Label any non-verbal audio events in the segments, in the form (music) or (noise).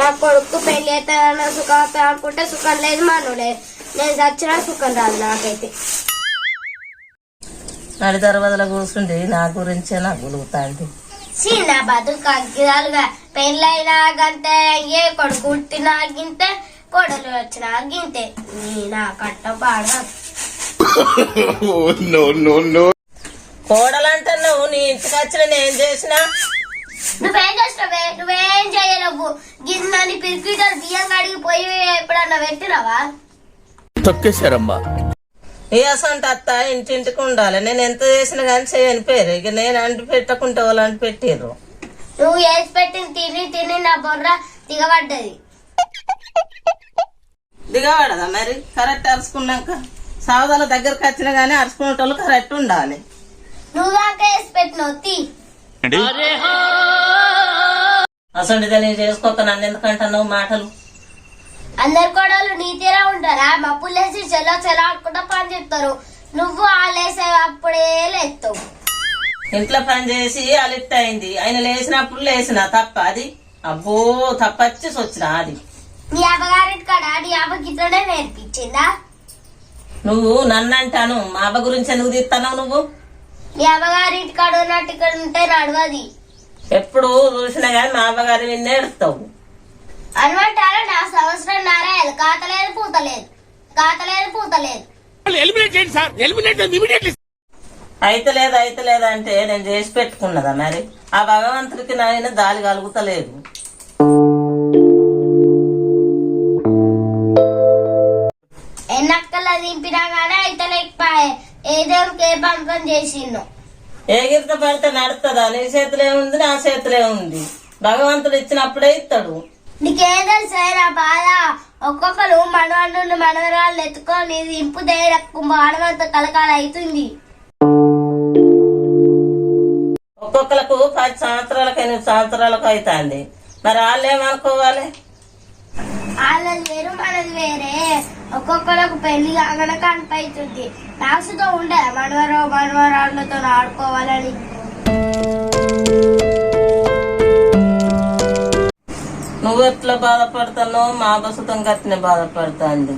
నా కొడుకు పెళ్ళి అవుతానన్న సుఖం అవుతా అనుకుంటే సుఖం లేదు మను లేదు నేను చచ్చినా సుఖం రాదు నాకైతే. నడి దర్వాజలో కూర్చుండి నా గురించే నాకు గులుగుతాంది. సి నా బతుకు అగ్గిరాలుగా పెళ్ళైనా గంతే ఏ కొడుకు పుట్టినా గింతే కొడలు వచ్చినా గింతే. నీ నా కట్ట పాడ (laughs) కోడలంటే నువ్వు నీ ఇంటికి వచ్చిన నేను చేసిన? నువ్వేం చేస్తావే నువ్వేం చేయలేవు. గిన్నెని పిరికిటర్ బియ్యం కడిగి పోయి ఎప్పుడన్నా పెట్టినావా? తొక్కేశారమ్మా. ఈ అసంట అత్త ఇంటింటికి ఉండాలి. నేను ఎంత చేసినా కానీ చేయని పేరు. ఇక నేను అంటి పెట్టకుంటే వాళ్ళు అంటి పెట్టిర్రు. నువ్వు వేసి పెట్టిన తిని తిని నా బొర్ర దిగబడ్డది. దిగబడదా మరి? కరెక్ట్ అరుచుకున్నాక సావదాల దగ్గరకు వచ్చినా కానీ అరుచుకునేటోళ్ళు కరెక్ట్ ఉండాలి. నువ్వు దాకా వేసి పెట్టినావు తీ. అసలు నేను చేసుకోక నన్ను ఎందుకంటున్నావు మాటలు? అందరు కోడలు నీతిరా ఉంటారా? మప్పులేసి చెలో చెలో అనుకుంటా పని చెప్తారు నువ్వు ఆలేసే అప్పుడే లేస్తావు ఇంట్లో పని చేసి అలిట్ అయింది. ఆయన లేచినప్పుడు లేచిన తప్ప అది? అబ్బో తప్పచ్చి వచ్చిన అది. నీ అవ్వగారింటి కాడ నీ ఇట్లనే నేర్పించిందా? నువ్వు నన్ను అంటాను మా అబ్బ గురించి ఎందుకు తీస్తున్నావు నువ్వు? నీ అవ్వగారింటి కాడ ఉన్నట్టు ఇక్కడ ఉంటే నడవది ఎప్పుడు చూసినా కానీ మా అబ్బగారి విన్నే ఎడుతావు అనమంటారా నా సంవత్సరం నారాయలు కాతలేదు పూతలేదు. కాతలేదు పూతలేదు. అయితే లేదు అయితే లేదు అంటే నేను చేసి పెట్టుకున్నదా మరి? ఆ భగవంతుడికి నాయన దాలి కలుగుతలేదు. ఎన్నక్కల దింపినా కానీ అయితే లేకపోయే ఏదేమికి ఏ పంపం చేసిండు. ఎగిరిత పడితే నడుతుందా నీ చేతిలో ఉంది నా చేతిలో ఉంది భగవంతుడు ఇచ్చినప్పుడే ఇస్తాడు నీకేం తెలుసా నా బాధ? ఒక్కొక్కరు మనవాళ్ళు మనవరాళ్ళు ఎత్తుకొని ఇంపు దేరక్కు మానవంత కలకాల అవుతుంది. ఒక్కొక్కలకు పది సంవత్సరాలకు ఎనిమిది సంవత్సరాలకు అవుతుంది. మరి వాళ్ళు ఏమనుకోవాలి? వాళ్ళది వేరు మనది వేరే. ఒక్కొక్కరికి పెళ్ళి కాగానే కనిపిస్తుంది నాసుతో ఉండదా. మనవరో మనవరాళ్ళతో ఆడుకోవాలని. నువ్వు ఎట్లా బాధపడుతున్నావు మా బసుతం కట్టిన బాధపడుతుంది.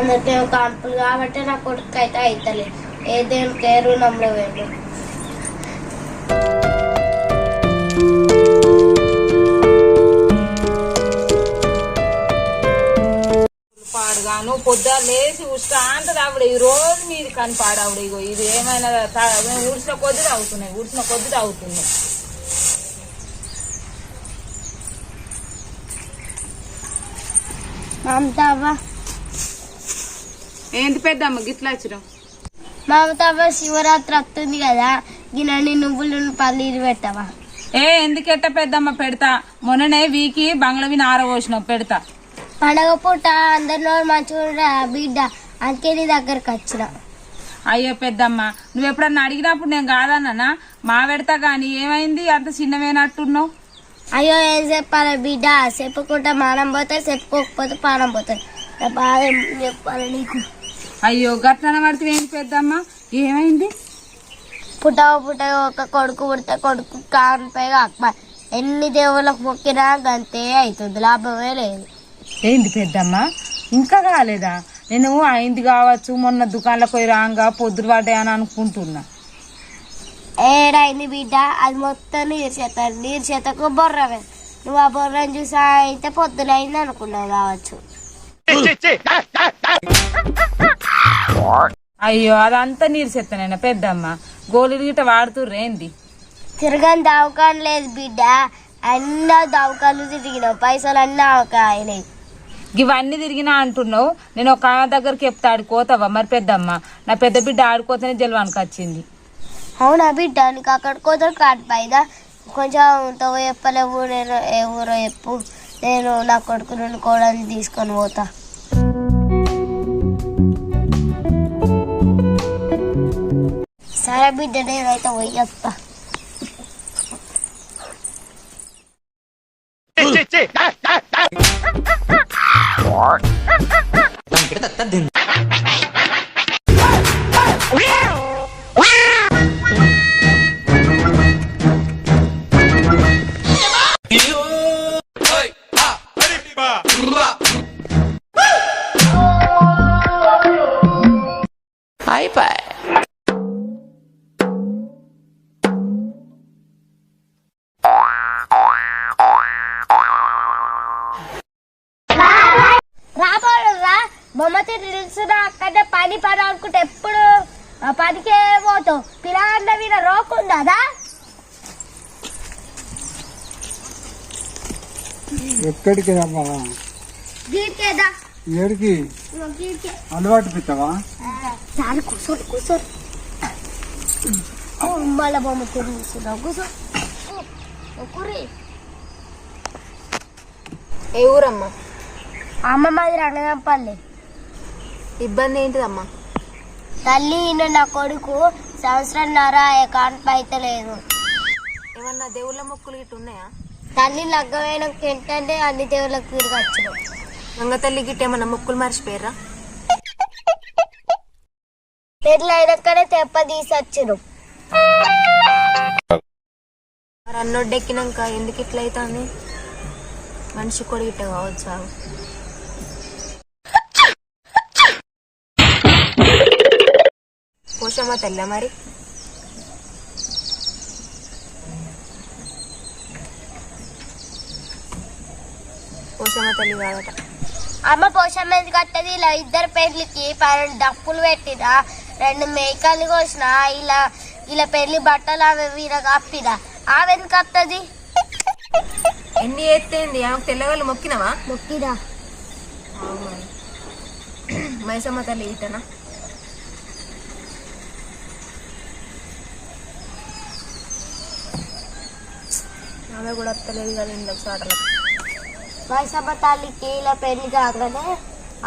అందరికీ కాన్పులు కాబట్టి నా కొడుకు అయితే అవుతలేదు ఏదేం కేరు నమ్మలో వేరు పాడుగాను పొద్దున లేచి ఉష్ట అంటది ఆవిడ ఈ రోజు మీది కని పాడావిడ. ఇగో ఇది ఏమైనా ఊడ్చిన కొద్ది తాగుతున్నాయి. ఊడ్చిన కొద్ది తాగుతున్నాయి. మమతావా. ఏంటి పెద్దమ్మ గిట్లా వచ్చినాం మమతావా శివరాత్రి వస్తుంది కదా గిన్నెని నువ్వులు పల్లీలు పెట్టవా? ఏ ఎందుకెట్ట పెద్దమ్మ పెడతా? మొన్ననే వీకి బంగ్లవి నారవోసినాం పెడతా. పండగ పూట అందరిలో మంచిగా బిడ్డ. అందుకే నీ దగ్గరకు వచ్చిన. అయ్యో పెద్దమ్మ నువ్వు ఎప్పుడన్నా అడిగినప్పుడు నేను కాదన్నా మా పెడతా గాని ఏమైంది? అంత చిన్నవేనట్టున్నావు. అయ్యో ఏం చెప్పాలి బిడ్డ? చెప్పుకుంటే మానం పోతే చెప్పుకోకపోతే పానం పోతుంది నా బాధ ఏం చెప్పాలి నీకు? అయ్యో గట్లన పడితే ఏంటి పెద్దమ్మ? ఏమైంది? పుట్టవ పుట్టవ ఒక కొడుకు పుడితే కొడుకు కానిపై కాక ఎన్ని దేవుళ్ళకు మొక్కినా గంతే అవుతుంది లాభమే లేదు. ఏంది పెద్దమ్మ? ఇంకా కాలేదా? నేను అయింది కావచ్చు మొన్న దుకాణంలో పోయి రాంగా పొద్దురు పడ్డాయని అనుకుంటున్నా. ఏడైంది బిడ్డ? అది మొత్తం నీరు చేత నీరు చేతకు బొర్రవే. నువ్వు ఆ బొర్రని చూసా అయితే పొద్దునైంది అనుకున్నావు కావచ్చు. అయ్యో అదంతా నీరు చెత్తనైనా పెద్దమ్మ? గోళీలు గిట్ట వాడుతుర్రేంది తిరగని దవకాన్ లేదు బిడ్డ. అన్న దవకాలు తిరిగినావు. పైసలు అన్నీ అవకాయనాయి ఇవన్నీ తిరిగినా అంటున్నావు. నేను ఒక దగ్గరికి చెప్తా ఆడుకోతావా మరి పెద్దమ్మ నా పెద్ద బిడ్డ ఆడుకోతేనే జలవానికి వచ్చింది. అవునా బిడ్డ నీకు అక్కడ కోతలు కాటిపోయిందా కొంచెం తవ్వ చెప్పలేవు నేను ఏ ఊరో చెప్పు. నేను నా కొడుకు నుండి కోడని తీసుకొని పోతా. సరే బిడ్డ నేనైతే పోయి చెప్తా. tá, tá dentro. అక్కడ పని పని అనుకుంటే ఎప్పుడు పనికే పోతావు. పిల్లల మీద రోకుందా ఎక్కడికి ఏడికి? అలవాటు పెట్టావా? చాలు కూర్చోండి కూర్చోండి మళ్ళా బొమ్మ కూర్చున్నావు కూర్చో. కూరి ఏ ఊరమ్మా? అమ్మ మాది రంగపల్లి ఇబ్బంది ఏంటిదమ్మా? తల్లి ఈయన నా కొడుకు సంవత్సరంన్నర అకౌంట్ అయితలేదు ఏమన్నా దేవుళ్ళ మొక్కులు గిట్ట ఉన్నాయా? తల్లి లగ్గమైన ఏంటంటే అన్ని దేవుళ్ళకి తిరిగి వచ్చిన గంగతల్లి గిట్ట ఏమన్నా మొక్కులు మర్చిపోయారా పెళ్ళి అయినాకనే తెప్ప తీసొచ్చును మరి అన్నొడ్డెక్కినాక ఎందుకు ఇట్లా అవుతుంది? మనిషి కూడా గిట్ట కావచ్చు పోషమ్మ తెల్ల మరి? పోషమ్మ తల్లి కాదట అమ్మ పోషం మీద కట్టది ఇలా ఇద్దరు పెళ్ళికి పన్నెండు డప్పులు పెట్టిన రెండు మేకలు కోసిన ఇలా ఇలా పెళ్ళి బట్టలు అవి వీర కప్పిన ఆమె ఎందుకు కత్తది ఎన్ని ఎత్తేంది? ఆమెకు తెల్లవాళ్ళు మొక్కినవా? మొక్కిరా. మైసమ్మ తల్లి ఇటనా ఆమె కూడా వస్తలేదు కదా ఇంట్లో సాటలకు వైసమ్మ తల్లికి ఇలా పెళ్ళి కాగానే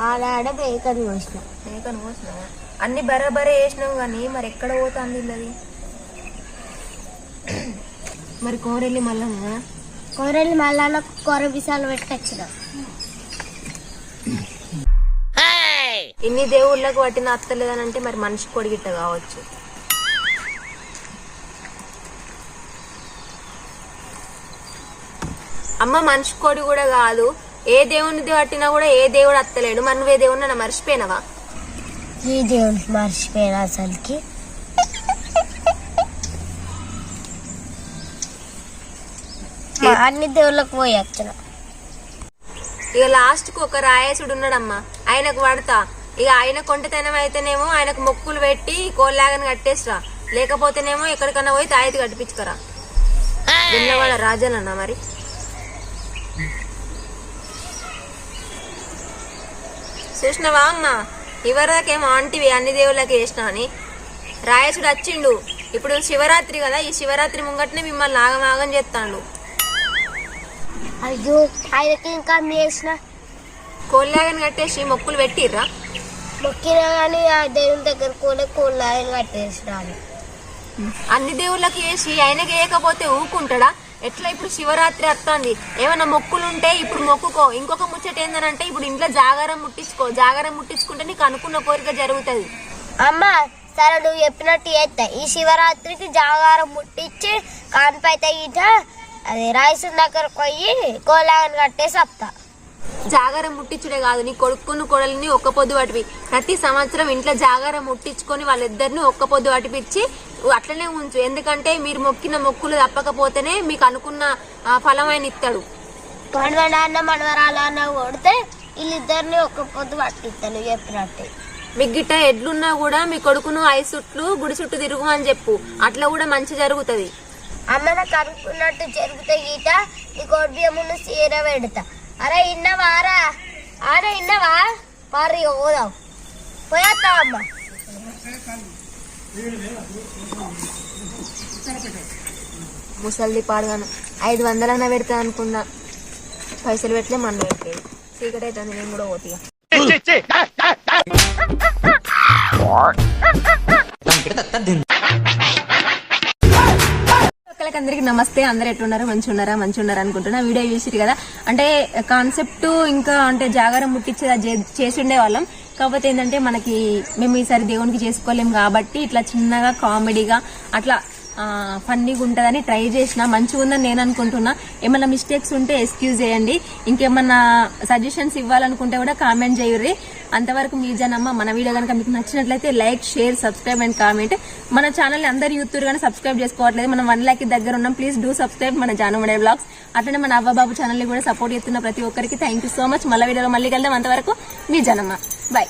ఆనాడే మేకని కోసిన. మేకను కోసిన అన్ని బరాబరే వేసినావు కానీ మరి ఎక్కడ పోతుంది ఇల్లది? మరి కోరెల్లి మళ్ళా కూరలు మళ్ళా కూర బిసాలు పెట్టొచ్చిన. ఇన్ని దేవుళ్ళకు పట్టిన అత్తలేదనంటే మరి మనిషి కొడిగిట్ట కావచ్చు. అమ్మ మనిషి కొడి కూడా కాదు. ఏ దేవునిది పట్టినా కూడా ఏ దేవుడు అత్తలేడు. మరి నువ్వే దేవుడిని నన్ను మర్చిపోయినవా? ఈ దేవుని మర్చిపోయిన అసలుకి? అన్ని దేవుళ్ళకి పోయి వచ్చిన ఇక లాస్ట్కు ఒక రాయేసుడు ఉన్నాడమ్మా. ఆయనకు పడతా. ఇక ఆయన కొంటతనం అయితేనేమో ఆయనకు మొక్కులు పెట్టి కోల్లాగని కట్టేసిరా లేకపోతేనేమో ఎక్కడికన్నా పోయి తాయితీ కట్టిపించుకరా. విన్నవాడ రాజనన్నా మరి? చూసినవా అమ్మా ఇవరకేమో ఆంటివి అన్ని దేవుళ్ళకి వేసినా అని. రాయసుడు వచ్చిండు ఇప్పుడు శివరాత్రి కదా ఈ శివరాత్రి ముంగట్నే మిమ్మల్ని ఆగమాగం చేస్తాడు. అయ్యో ఆయనకి ఇంకా చేసిన? కోల్లాగని కట్టేసి మొక్కులు పెట్టిర్రా? మొక్కినా కానీ ఆ దేవుని దగ్గర కూడా కోళ్ళు ఆయన కట్టేసినాను అన్ని దేవుళ్ళకి వేసి ఆయనకి వేయకపోతే ఊకుంటాడా? ఎట్లా ఇప్పుడు శివరాత్రి వస్తుంది? ఏమైనా మొక్కులు ఉంటే ఇప్పుడు మొక్కుకో. ఇంకొక ముచ్చట ఏందనంటే ఇప్పుడు ఇంట్లో జాగారం ముట్టించుకో. జాగారం ముట్టించుకుంటే నీకు అనుకున్న కోరిక జరుగుతుంది. అమ్మ సరే నువ్వు చెప్పినట్టు చేస్తా ఈ శివరాత్రికి జాగారం ముట్టించి కాన్పైతే ఇట అది రాయసం దగ్గర పోయి కోలాగని కట్టేసి వస్తా జాగారం ముట్టించుడే కాదు. నీ కొడుకును కొడలిని ఒక్క పొద్దు పటిపి ప్రతి సంవత్సరం ఇంట్లో జాగారం ముట్టించుకొని వాళ్ళిద్దరిని ఒక్క పొద్దు పటిపిచ్చి అట్లనే ఉంచు. ఎందుకంటే మీరు మొక్కిన మొక్కులు తప్పకపోతేనే మీకు అనుకున్న ఫలం ఆయన ఇస్తాడు మనవడాన్న మనవరాలు అన్న కొడితే వీళ్ళిద్దరిని ఒక్క పొద్దు పట్టిస్తాను చెప్పినట్టు. మీకు గిట్ట ఎడ్లున్నా కూడా మీ కొడుకును ఐదు చుట్లు గుడి చుట్టూ తిరుగు అని చెప్పు. అట్లా కూడా మంచి జరుగుతుంది. అమ్మ నాకు అనుకున్నట్టు జరిగితే గీట నీ కొడియమును చీర పెడతా. అరే ఇన్నవారా అరే. ఇన్నవా? పారి పోదాం. పోయేస్తాం అమ్మ ముసలిది పాడుగాను. ఐదు వందలన్నా పెడతా అనుకున్నా. పైసలు పెట్టలే మన పెట్టేది చీకటి అవుతుంది నేను కూడా వాళ్ళకి అందరికి నమస్తే. అందరు ఎట్లున్నారు మంచి ఉన్నారా మంచి ఉన్నారా అనుకుంటున్నా. వీడియో చూసిరు కదా. అంటే కాన్సెప్ట్ ఇంకా అంటే జాగారం ముట్టించేది చేసిండే చే- వాళ్ళం కాకపోతే ఏంటంటే మనకి మేము ఈసారి దేవునికి చేసుకోలేం కాబట్టి ఇట్లా చిన్నగా కామెడీగా అట్లా ఫన్నీగా ఉంటుందని ట్రై చేసిన మంచిగా ఉందని నేను అనుకుంటున్నా. ఏమైనా మిస్టేక్స్ ఉంటే ఎక్స్క్యూజ్ చేయండి. ఇంకేమన్నా సజెషన్స్ ఇవ్వాలనుకుంటే కూడా కామెంట్ చేయర్రి. అంతవరకు మీ జనమ్మ మన వీడియో కనుక మీకు నచ్చినట్లయితే like share subscribe and comment మన ఛానల్ అందరు యూత్ కానీ సబ్స్క్రైబ్ చేసుకోవట్లేదు. మనం వన్ ల్యాక్ దగ్గర ఉన్నాం. ప్లీజ్ డూ సబ్స్క్రైబ్ మన జానమడే బ్లాగ్స్ అట్లనే మన అవ్వబాబు ఛానల్ని కూడా సపోర్ట్ చేస్తున్న ప్రతి ఒక్కరికి. థ్యాంక్ యూ సో మచ్ మళ్ళీ వీడియోలో మళ్ళీ వెళ్దాం అంతవరకు మీ జనమ్మ. బాయ్